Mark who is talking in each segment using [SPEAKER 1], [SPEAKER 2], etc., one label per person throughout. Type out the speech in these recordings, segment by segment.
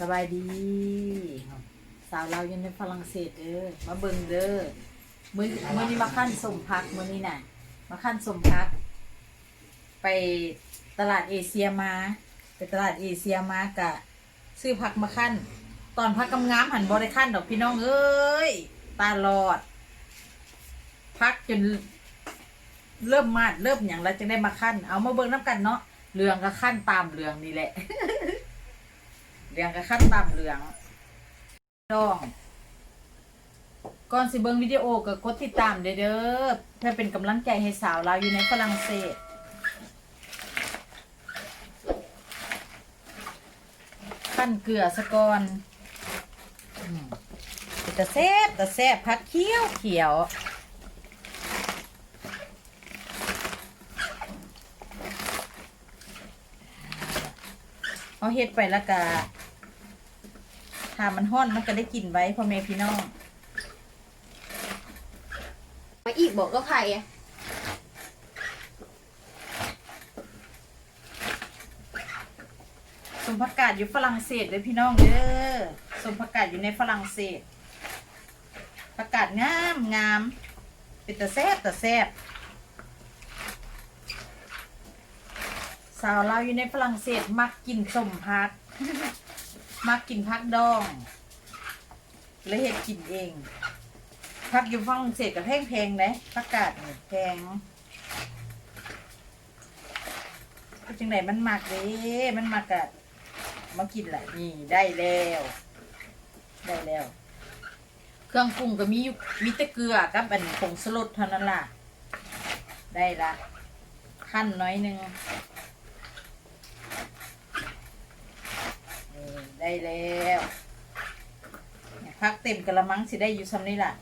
[SPEAKER 1] สบายดีสาวเราอยู่ในฝรั่งเศสเด้อมาเบิ่งเด้อมื้อมื้อนี้มาขั้นสมพักมื้อนี้น่ะ มาขั้นสมพัก ไปตลาดเอเชียมาไปตลาดเอเชียมากะ ซื้อผักมาขั้น ตอนพักกำงามหันบ่ได้ขั้นดอกพี่น้องเอ้ยตาลอด พักจนเริ่มมาดเริ่มอย่างแล้วจึงได้มาขั้น เอามาเบิ่งน้ำกันเนาะเรืองก็ขั้นตามเรืองนี่แหละ เรืองก็ขั้นตามเรืองดอง ก่อนสิเบิงวิดีโอก็กดติดตามเด้อเด้อเพื่อเป็นกำลังใจให้สาวเราอยู่ในฝรั่งเศสขั้นเกลือสะกอนอืมแต่แซ่บต่แซ่บพักเขียวเขียวเอาเฮ็ดไปแล้วก็ ถ้ามันห้อนมันก็ได้กินไว้พ่อแม่พี่น้อง
[SPEAKER 2] มาอีกบอกก็ใครอะ
[SPEAKER 1] สมผักกาดอยู่ฝรั่งเศสเลยพี่น้องเด้อสมผักกาดอยู่ในฝรั่งเศสผักกาดงามงามเป็นตะแซบตะแซบสาวเราวอยู่ในฝรั่งเศสมักกินสมพัก มักกินพักดองเลยเห็ดกินเองพักอยู่ฝรั่งเศสกับแพงแพงๆเลยผักกาดนี่แพงจังไหนมันหมักเด้มันหมักกะมากินแหละนี่ได้แล้ว ได้แล้ว เครื่องปรุงก็มีอยู่มีแต่เกลือกับอันผงสลดเท่านั้นล่ะ ได้ละขั้นน้อยหนึ่ง ได้แล้วพักเต็มกระมังสิได้อยู่ซ้ำนี่ล่ะ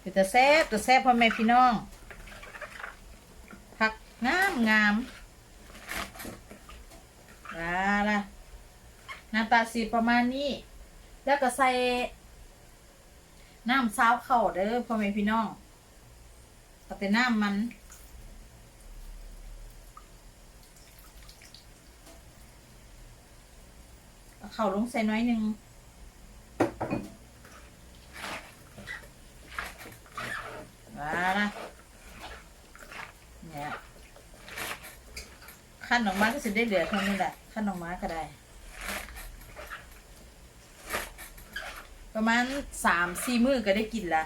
[SPEAKER 1] เป็นตะแซ่บตะแซ่บพ่อแม่พี่น้องผักงามงามลาละหน้าตาสีประมาณนี้ แล้วก็ใส่น้ำซาวเข่าเด้อพ่อแม่พี่น้องก็แต่น้ำมันเข่าลงใส่น้อยหนึ่งมาละเนี่ยขั้นออกมาก็สิได้เหลือเท่านี้แหละขั้นออกมาก็ได้ ประมาณสามสี่มือก็ได้กินละ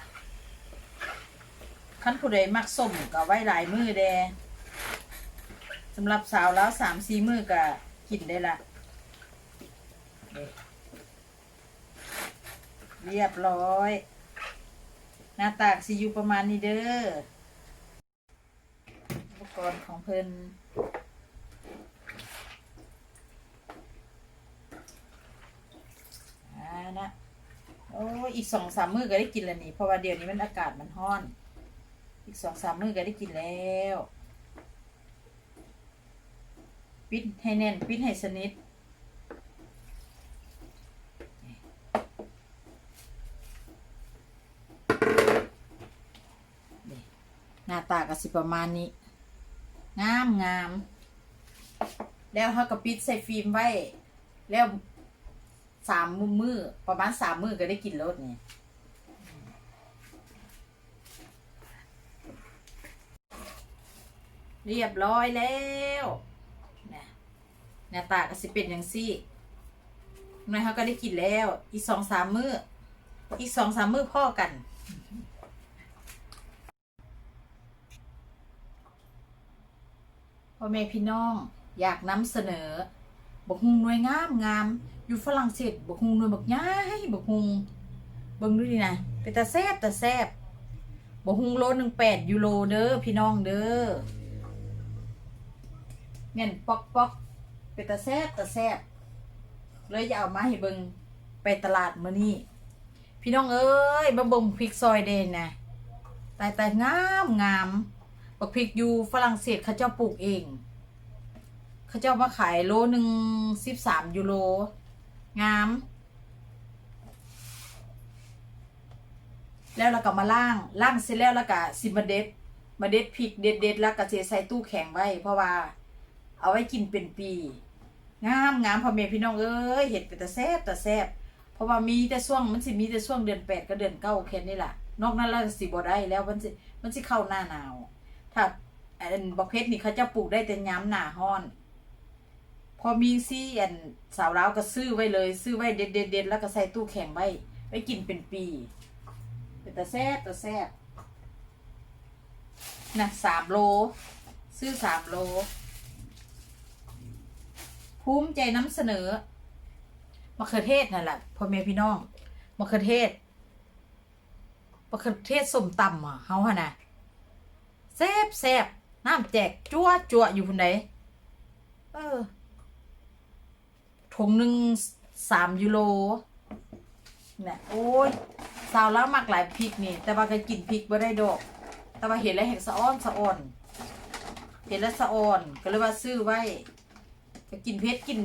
[SPEAKER 1] ขั้นผู้ใดมักส้มก็ไว้หลายมือแดสำหรับสาวแล้วสามสี่มือก็กินได้ละเรียบร้อย หน้าตากสิอยู่ประมาณนี้เด้ออุปกรณ์ของเพิ่นอ่านะ โอ้อีกสองสามมื้อก็ได้กินแล้วนี่เพราะว่าเดี๋ยวนี้มันอากาศมันร้อน อีกสองสามมื้อก็ได้กินแล้ว ปิดให้แน่น ปิดให้สนิทหน้าตาก็สิประมาณนี้ งามงามแล้วเขาก็ปิดใส่ฟิล์มไว้ แล้ว สามมือมือประมาณสามมือก็ได้กินรสนี่เรียบร้อยแล้วนะหน้าตาก็สิเป็นอย่างซี่นายเขาก็ได้กินแล้ว อีกสองสามมืออีกสองสามมือพ่อกันพ่อแม่พี่น้องอยากนำเสนอบกฮุงหน่วยงามงาม อยู่ฝรั่งเศสบกฮุงหน่วยบักย้ายบกฮุงเบิ่งดูดินะเป็นตาแซบตาแซบบกฮุงโลหนึ่งแปดยูโรเด้อพี่น้องเด้อเงี้ยปอกปอกเป็นตาแซบตาแซบเลยจะเอามาให้เบิ่งไปตลาดมื้อนี้พี่น้องเอ้ยมาเบิ่งพริกซอยเดนนะตายตายงามงามบักพริกอยู่ฝรั่งเศสเขาเจ้าปลูกเองเขาเจ้ามาขายโลหนึ่งสิบสามยูโร งาม แล้วเราก็มาล่างล่างเสร็จแล้วแล้วก็สิมาเด็ด มาเด็ดพริกเด็ดเด็ดแล้วก็เทใส่ตู้แข็งไว้ เพราะว่า เอาไว้กินเป็นปี งามงามพ่อแม่พี่น้องเอ้ยเห็ดเป็นตะแซ่บตะแซ่บเพราะว่ามีแต่ช่วงมันสิมีแต่ช่วงเดือนแปดกับเดือนเก้าแค่นี้แหละนอกนั้นแล้วสิบ่ได้แล้วมันสิมันสิเข้าหน้าหนาว ถ้าอันบักเพชรนี่เขาจะปลูกได้แต่ย้ำหน้าฮ้อน พอมีซี่อันสาวลาวก็ซื้อไว้เลย ซื้อไว้เด็ดเด็ดเด็ดแล้วก็ใส่ตู้แข็งไว้ ไว้กินเป็นปีเป็นตะแซ่บตะแซ่บนะสามโล ซื้อสามโล ภูมิใจน้ำเสนอมะเขือเทศนั่นแหละพ่อแม่พี่น้องมะเขือเทศมะเขือเทศส้มตำอะเฮาฮะนะแซ่บแซ่บน้ำแจกจั่วจั่วอยู่พุ่นไหนเออ งหนึ่งสามยูโรเนี่ยโอ้ยสาวแล้วหมักหลายพริกนี่ แต่ว่าก็กินพริกบ่ได้ดอก แต่ว่าเห็นแล้วเห็นสะอ้อนสะอ่อน เห็นแล้วสะอ่อน ก็เลยว่าซื้อไว้ก็กินเพชรกิน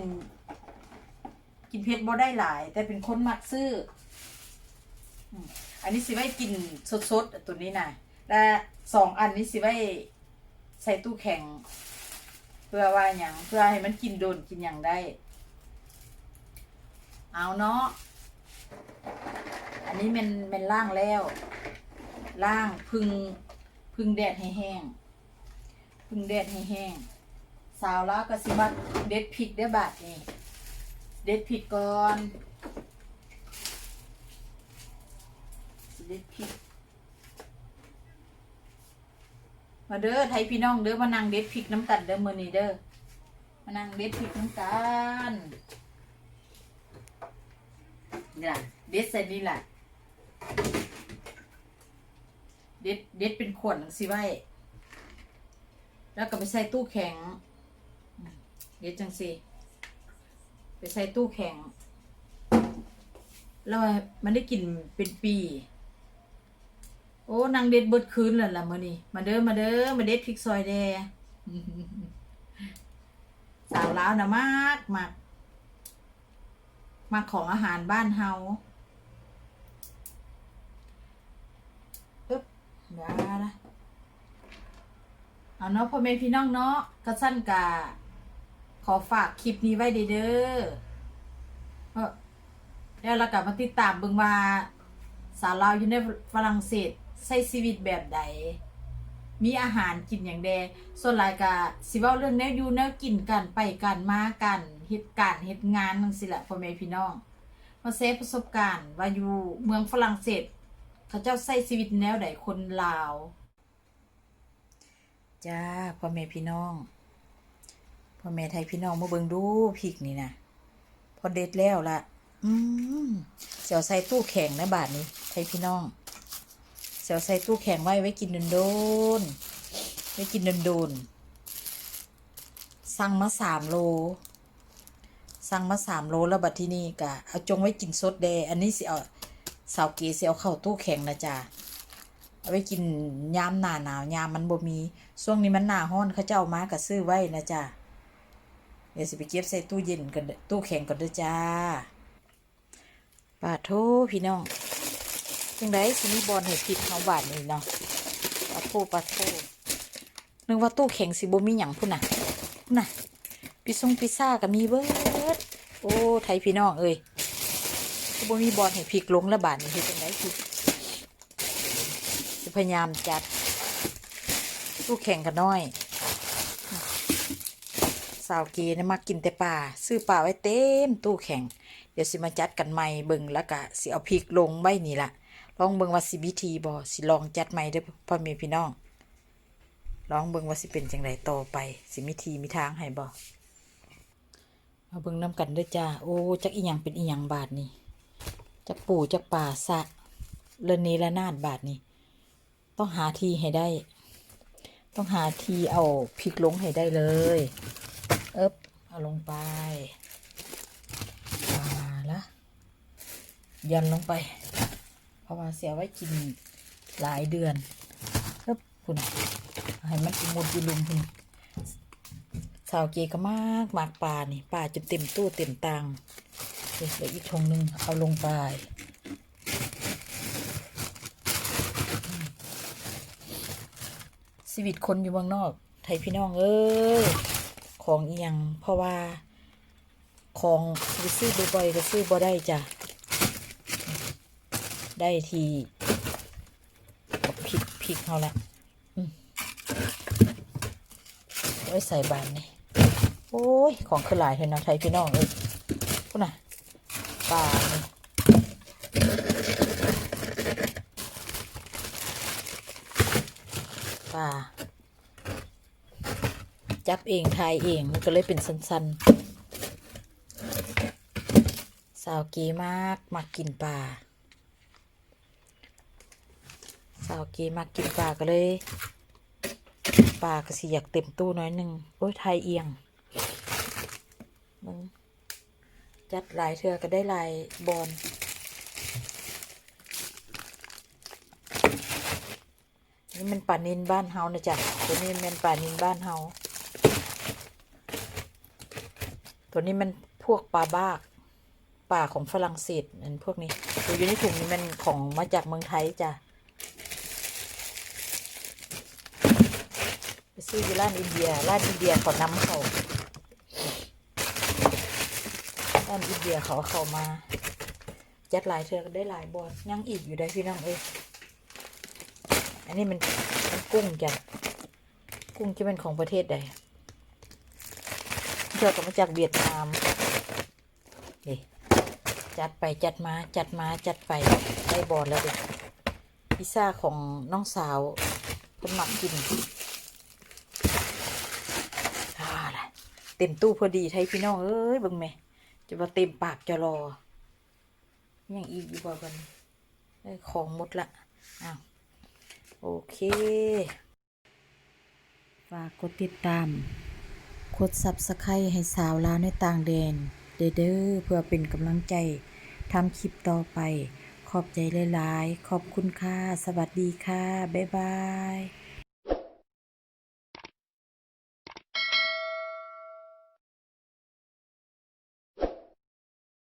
[SPEAKER 1] กินเพชรบ่ได้หลาย แต่เป็นคนมักซื้อ อันนี้สิไว้กินสดๆตัวนี้นะและสองอันนี้สิไว้ใส่ตู้แข็ง เพื่อว่าอย่างเพื่อให้มันกินโดนกินอย่างได้ เอาเนาะ อันนี้มันเป็นล่างแล้ว ล่างพึ่งพึ่งแดดให้แห้ง พึ่งแดดให้แห้ง สาวแล้วก็สิมาเด็ดพริกเด้อบาดนี่เด็ดพริกก่อนเด็ดพริกมาเด้อไทยพี่น้องเด้อมานั่งเด็ดพริกน้ำกันเด้อมือนี้เด้อมานั่งเด็ดพริกน้ำกัน นี่ล่ะเด็ดใส่นี่ล่ะเด็ดเด็ดเป็นขวดจังสิไว้ แล้วก็ไปใส่ตู้แข็ง เดี๋ยวจังสิไปใส่ตู้แข็ง แล้วมันได้กลิ่นเป็นปี โอ้นางเด็ดเบิดคืนแล้วล่ะมื้อนี้มาเด้อมาเด้อมาเด็ดพริกซอยแดสาวลาวนะมากมาก มาของอาหารบ้านเฮาอึ๊บเดี๋ยวนะเอาเนาะพ่อแม่พี่น้องเนาะกระสั้นกะขอฝากคลิปนี้ไว้เด้อเออแล้วเรากลับมาติดตามเบิ่งว่าสาวลาวอยู่ในฝรั่งเศสใช้ชีวิตแบบใด มีอาหารกินอย่างใดส่วนหลายกะสิเว้าเรื่องแนวอยู่แนวกินกันไปกันมากันเฮ็ดการเฮ็ดงานจังซี่แหละพ่อแม่พี่น้อง มาเซฟประสบการณ์ว่าอยู่เมืองฝรั่งเศสเขาเจ้าใช้ชีวิตแนวใดคนลาวจ้าพ่อแม่พี่น้องพ่อแม่ไทยพี่น้องมาเบิ่งดูพริกนี่นะพอเด็ดแล้วล่ะ อืมเสียวใส่ตู้แข็งนะบาทนี้ไทยพี่น้อง เสียวใส่ตู้แข็งไว้ไว้กินโดนๆไว้กินโดนๆสั่งมาสามโลสั่งมาสามโลแล้วบัดที่นี่กะเอาจงไว้กินสดแดอันนี้สิเอาสาวเกีสิเอาเข้าตู้แข็งนะจ๊ะเอาไว้กินยามหน้าหนาวยามมันบ่มีช่วงนี้มันหน้าร้อนเขาเจ้ามาก็ซื้อไว้นะจ๊ะเดี๋ยวสิไปเก็บใส่ตู้เย็นกันตู้แข็งก่อนเด้อจ้าปาโทพี่น้อง จังไดสิมีบอลให้ผิดเฮาบาทนี่เนาะปาโทปาโทนึกว่าตู้แข็งสิบ่มีหยังพุ่นน่ะพุ่นน่ะพิซซ่งพิซซ่าก็มีเบิดโอ้ไทยพี่น้องเอ้ยก็บ่มีบอลให้พริกลงแล้วบาทนี่เฮ็ดจังไดคือพยายามจัดตู้แข่งกันน้อย สาวเกเนี่ยมากินแต่ปลาซื้อปลาไว้เต็มตู้แข่ง เดี๋ยวสิมาจัดกันใหม่เบิ่งแล้วก็สิเอาพริกลงไว้นี่ล่ะ ลองเบิ่งว่าสิวิธีบ่สิลองจัดใหม่เด้อพ่อแม่พี่น้องลองเบิ่งว่าสิเป็นจังไดต่อไป สิมีทีมีทางให้บ่มาเบิ่งน้ำกันเด้อจ้าโอ้จักอีหยังเป็นอีหยังบาทนี่จักปู่จักป่าสะเรนเนระนาดบาทนี่ต้องหาทีให้ได้ ต้องหาทีเอาพริกลงให้ได้เลยเอ๊บเอาลงไปมาละยันลงไป เพราะว่าเสียไว้กินหลายเดือนเพิ่คุณให้มันกินหมดอยู่ลุมคุณสาวเกก็มากมากปลานี่ปลาจะเต็มตู้เต็มตังเดี๋ยวอีกทงหนึ่งเอาลงไปชีวิตคนอยู่เมืองนอก ไทยพี่น้องเออของเอียงเพราะว่า ของซื้อบ่อยๆก็ซื้อบ่ได้จ้ะ ได้ทีพริกพริกเขาละอืมไว้ใส่บานนี่โอ้ย ของคือหลายเถอะเนะไทยพี่น้องเอ้ยพูดน่ะปลาปลาจับเองทายเอง มันก็เลยเป็นสั้นๆ สาวกีมากมักกินปลา สาวเกีมักกินปลาก็เลยปลาก็สิอยากเต็มตู้น้อยหนึ่งโอ้ยไทยเอียงมึงจัดหลายเทือก็ได้ลายบอลนี่มันปลานินบ้านเฮานะจ๊ะตัวนี้มันปลานินบ้านเฮาตัวนี้มันพวกปลาบ้ากปลาของฝรั่งเศสอันพวกนี้ตัวอยู่ในถุงนี้มันของมาจากเมืองไทยจ้ะ ไปซื้ออยู่ร้านอินเดียร้านอินเดียเขานำเขาร้านอินเดียเขาเอเขามา จัดหลายเธอได้หลายบอลยังอีกอยู่ได้พี่น้องเอ้ยอันนี้มันมันกุ้งจ้ะกุ้งที่เป็นของประเทศใดเจอกับมาจากเวียดนามนี่จัดไปจัดมาจัดมาจัดไปได้บอลแล้วเด็กพิซซ่าของน้องสาวเพิ่นหมักกิน อ่าล่ะเต็มตู้พอดีไทยพี่น้องเอ้ยบิ่งแม่จะมาเต็มปากจะรออยังอีกอยู่บ่กันของหมดละอ้าวโอเคฝากกดติดตามกดซับสไครต์ให้สาวลาวในต่างแดนเดเด้อเพื่อเป็นกำลังใจทำคลิปต่อไป ขอบใจหลาย ๆ ขอบคุณค่ะ สวัสดีค่ะ บ๊ายบาย